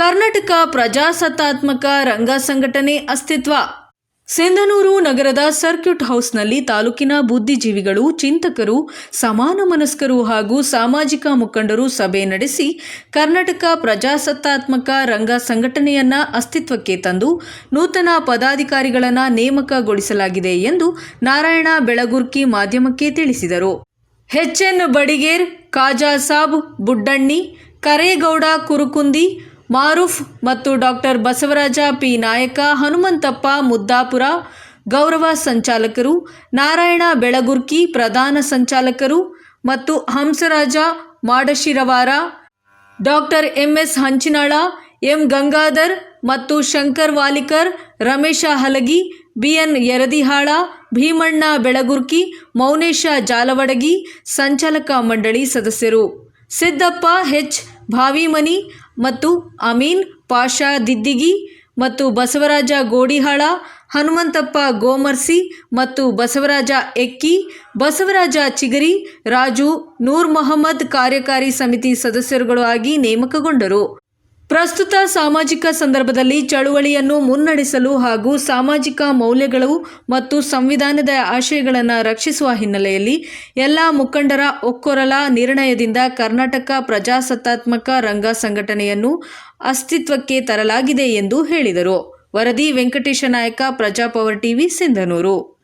ಕರ್ನಾಟಕ ಪ್ರಜಾಸತ್ತಾತ್ಮಕ ರಂಗ ಸಂಘಟನೆ ಅಸ್ತಿತ್ವ. ಸಿಂಧನೂರು ನಗರದ ಸರ್ಕ್ಯೂಟ್ ಹೌಸ್ನಲ್ಲಿ ತಾಲೂಕಿನ ಬುದ್ಧಿಜೀವಿಗಳು, ಚಿಂತಕರು ಸಮಾನ ಮನಸ್ಕರು ಹಾಗೂ ಸಾಮಾಜಿಕ ಮುಖಂಡರು ಸಭೆ ನಡೆಸಿ ಕರ್ನಾಟಕ ಪ್ರಜಾಸತ್ತಾತ್ಮಕ ರಂಗ ಸಂಘಟನೆಯನ್ನ ಅಸ್ತಿತ್ವಕ್ಕೆ ತಂದು ನೂತನ ಪದಾಧಿಕಾರಿಗಳನ್ನು ನೇಮಕಗೊಳಿಸಲಾಗಿದೆ ಎಂದು ನಾರಾಯಣ ಬೆಳಗುರ್ಕಿ ಮಾಧ್ಯಮಕ್ಕೆ ತಿಳಿಸಿದರು. ಎನ್ ಬಡಿಗೇರ್, ಕಾಜಾ ಸಾಬ್, ಬುಡ್ಡಣ್ಣಿ, ಕರೇಗೌಡ ಕುರುಕುಂದಿ ಮಾರೂಫ್ ಮತ್ತು ಡಾಕ್ಟರ್ ಬಸವರಾಜ ಪಿ. ನಾಯಕ ಹನುಮಂತಪ್ಪ ಮುದ್ದಾಪುರ. ಗೌರವ ಸಂಚಾಲಕರು ನಾರಾಯಣ ಬೆಳಗುರ್ಕಿ ಪ್ರಧಾನ ಸಂಚಾಲಕರು ಮತ್ತು Hamsaraja Madashirawara. Doctor MS Hanchinal, M Gangadhar ಮತ್ತು ಶಂಕರ್ ವಾಲಿಕರ್, ರಮೇಶ ಹಲಗಿ ಬಿಎನ್ ಯರದಿಹಾಳ, ಭೀಮಣ್ಣ ಬೆಳಗುರ್ಕಿ, ಮೌನೇಶ ಜಾಲವಡಗಿ, ಸಂಚಾಲಕ ಮಂಡಳಿ ಸದಸ್ಯರು. ಸಿದ್ದಪ್ಪ ಹೆಚ್ ಭಾವಿಮನಿ ಮತ್ತು ಅಮೀನ್ ಪಾಷಾ ದಿದ್ದಿಗಿ ಮತ್ತು ಬಸವರಾಜ ಗೋಡಿಹಾಳ, ಹನುಮಂತಪ್ಪ ಗೋಮರ್ಸಿ ಮತ್ತು ಬಸವರಾಜ ಎಕ್ಕಿ, ಬಸವರಾಜ ಚಿಗರಿ, ರಾಜು ನೂರ್ ಮೊಹಮ್ಮದ್ ಕಾರ್ಯಕಾರಿ ಸಮಿತಿ ಸದಸ್ಯರುಗಳು ಆಗಿ ನೇಮಕಗೊಂಡರು. ಪ್ರಸ್ತುತ ಸಾಮಾಜಿಕ ಸಂದರ್ಭದಲ್ಲಿ ಚಳುವಳಿಯನ್ನು ಮುನ್ನಡೆಸಲು ಹಾಗೂ ಸಾಮಾಜಿಕ ಮೌಲ್ಯಗಳು ಮತ್ತು ಸಂವಿಧಾನದ ಆಶಯಗಳನ್ನು ರಕ್ಷಿಸುವ ಹಿನ್ನೆಲೆಯಲ್ಲಿ ಎಲ್ಲ ಮುಖಂಡರ ಒಕ್ಕೊರಲ ನಿರ್ಣಯದಿಂದ ಕರ್ನಾಟಕ ಪ್ರಜಾಸತ್ತಾತ್ಮಕ ರಂಗ ಸಂಘಟನೆಯನ್ನು ಅಸ್ತಿತ್ವಕ್ಕೆ ತರಲಾಗಿದೆ ಎಂದು ಹೇಳಿದರು. ವರದಿ ವೆಂಕಟೇಶ ನಾಯಕ, ಪ್ರಜಾಪವರ್ ಟಿವಿ, ಸಿಂಧನೂರು.